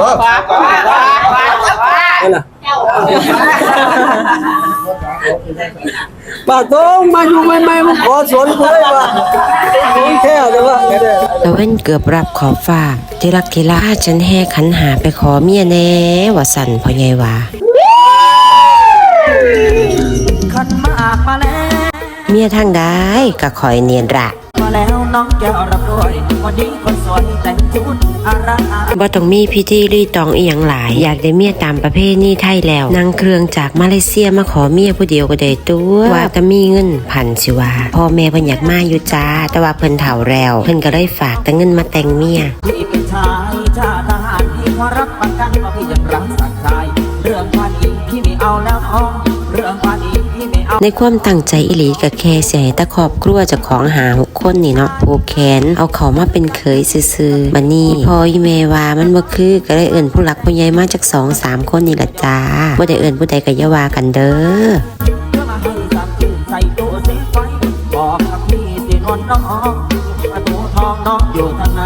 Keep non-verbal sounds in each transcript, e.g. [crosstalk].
ว้าวว่าว่าว่าว่านั่นน่ะป้าต้องมาอยู่ใหม่ๆมันขอสวนกูได้ป่ะของแค่แต่ว่าไม่ได้ตะเว้นเกือบรับขอบฟ้าที่รักที่ลาฉันแห่ขันหาไปขอเมียแน่ว่าสั่นพ่อใหญ่ว่าขันหมากมาแล้วเมียทางได้ก็คอยเนียนระ มาแล้วน้องแก้วรับด้วยวันนี้คนสวยแต่งชุดอาราบ่ต้องมีพิธีรีตองอีหยังหลาย อยากได้เมียตามประเพณีไทยแล้วนั่งเครื่องจากมาเลเซียมาขอเมียผู้เดียวก็ได้ตัวว่าแต่มีเงินพันสิว่าพ่อแม่เพิ่นอยากมาอยู่จ้าแต่ว่าเพิ่นเฒ่าแล้ว เพิ่นก็เลยฝากแต่เงินมาแต่งเมียพี่เป็นชายชาติทหารที่ขอรับประกันว่าพี่ยังรักสักชายเรื่องพันอีกพี่ไม่เอาแล้วน้องเรื่องพันอีกพี่ไม่เอา ในความตั้งใจอิหลีกับแค่เสียแตะครอบครัวจะของหาหกคนนี่เนาะผูกแขนเอาเขามาเป็นเคยซื่อๆบันนี้พออีเมว่ามันบ่คือก็เลยเอิ่นผู้หลักผู้ใหญ่มาจากสองสามคนนี่ละจ้าบ่ได้เอิ่นผู้ใดก็อย่าว่ากันเด้อเพื่อมาให้สักคืนใส่ตัวเสียไฟบอกกับพี่สินอนน้องประตูทองน้องอยู่ทางไหน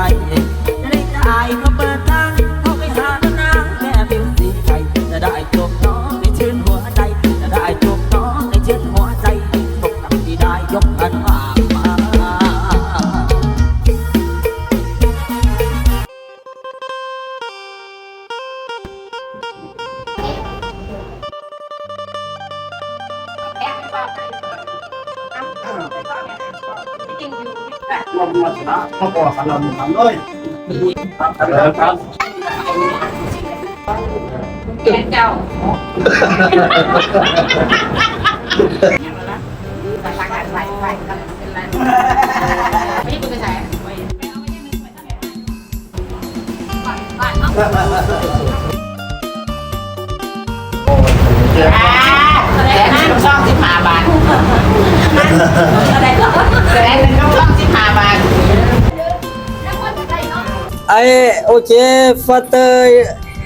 ลมมาชนะเขาบอกกันเราทำเลยครับเจ้าไปไปไปเป็นไรไม่ได้คุณไปไหนแสดงเป็นช่องสิบห้าบาท แสดงเป็นช่องสิบห้าบาทไอโอเคฟาเตอร์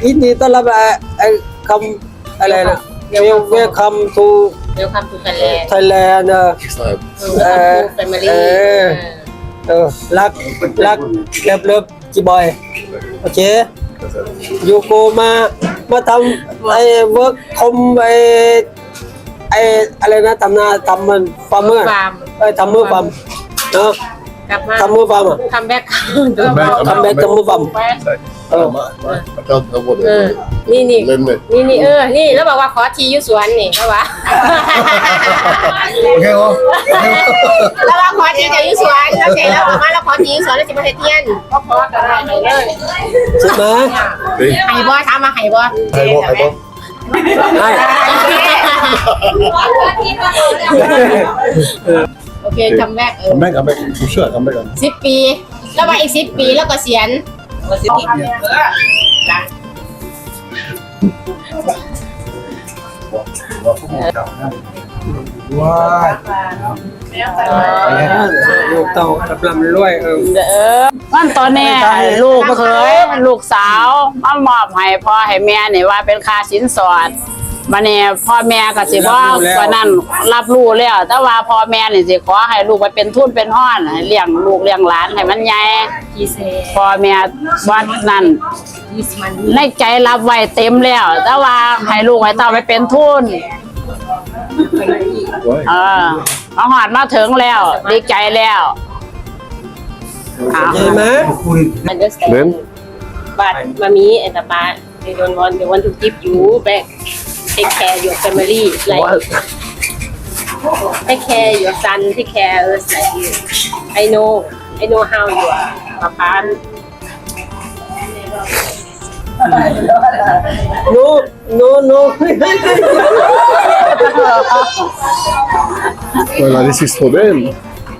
ยินดีต้อนรับไอ้ไอ้คำอะไรนะเวลเวลคัมทูเดี๋ยวคำพูดกันแลไทยแลนด์เออเออแฟมิลี่เออรักรักเลิฟเลิฟจีบอยโอเคยูโกมามาทำไอ้เวิร์กคอมไอ้ ไอ้อะไรนะทำนาทำมันฟาร์มเมอร์ฟาร์มไอ้ทำมือฟาร์มเนาะกลับมาทำมือฟาร์มอะคัมแบ็กทำแบ็คทำมือฟาร์มเออเจ้าทั้งหมดเออนี่นี่ เล่นเลยนี่นี่เออ นี่แล้วบอกว่าขอทีอยู่สวนนี่เขาว่าโอเคเหรอแล้วว่าขอทีจะอยู่สวนแล้วเสร็จแล้วออกมาแล้วขอทีอยู่สวนแล้วจะมาเทียนก็ขอกันได้เลยใช่ไหมเฮ้ยไห้บ่ถามมาไห้บ่ใครบอกใครบอกใช่ โอเคคัมแบ็กเออแม่งกับแม่งกูเชื่อกับแม่งกันสิบปี แล้วว่าอีกสิบปีแล้วก็เสียนสิบปีจ้ะว้ายลูกเต่าลำลำรวยเออเออมันตอนนี้ลูกเคยลูกสาวมามอบให้พ่อให้แม่นี่ว่าเป็นค่าสินสอด มาเนี่ยพ่อแม่ก็สิบ่ว่านั้นรับรู้แล้วแต่ว่าพ่อแม่นี่สิขอให้ลูกไปเป็นทุนเป็นห้อนให้เลี้ยงลูกเลี้ยงหลานให้มันใหญ่ยี่เซพ่อแม่วัดนั้นยี่สิบมันในใจรับไว้เต็มแล้ว แต่ว่าให้ลูกให้เต้าไปเป็นทุนเออมาหอดมาถึงแล้วดีใจแล้วเอาใช่ไหม understand เล่น but mommy and papa they don't want they want to give you back take care your family like take care your son take care us like you I know I know how you are papa โนโนโน [laughs] Well, this is for them.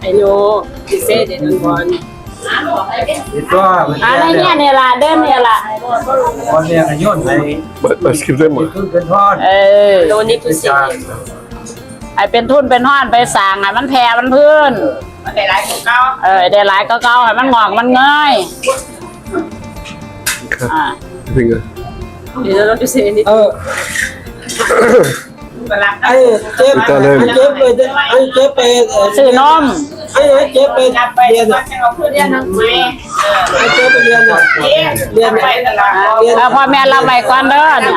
I know you say they don't want ว่าอะไรเนี่ยเนี่ยละเดินเนี่ยละวันนี้ขย้อนไป But let's give them one. ขึ้นเป็นทอดเออ no need to say ไอเป็นทุนเป็นห้อนไปสั่งไอ้มันแพร่มันพื้น มันได้หลายของเขาเออได้หลายก็เก่าให้มันงอกมันเงย อ่า Finger. you don't want to say anything เออเวลาไอ้เจ็บไอ้เจ็บไปไอ้เจ็บไปซื้อนม ไอ้เจ็บไปไปเรียนจะเอาเพื่อนเรียนหนังสือไปเจอไปเรียนน่ะเรียนเรียนแล้วพ่อแม่รับไว้ก่อนเด้อเนี่ย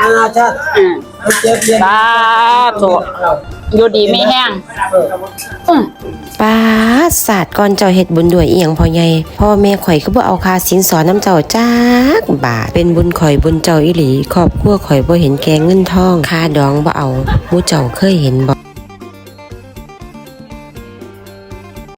นานาชาติอืมไปเจอเรียนสาธุอยู่ดีไม่แห้งอืมป้าดศาสตร์ก่อนเจ้าเฮ็ดบุญด้วยอีหยังพ่อใหญ่พ่อแม่ข่อยก็บ่เอาค่าสินสอนน้ำเจ้าจักบาทเป็นบุญข่อยบุญเจ้าอีหลีครอบครัวข่อยบ่เห็นแกเงินทองค่าดองบ่เอาหมู่เจ้าเคยเห็นบ่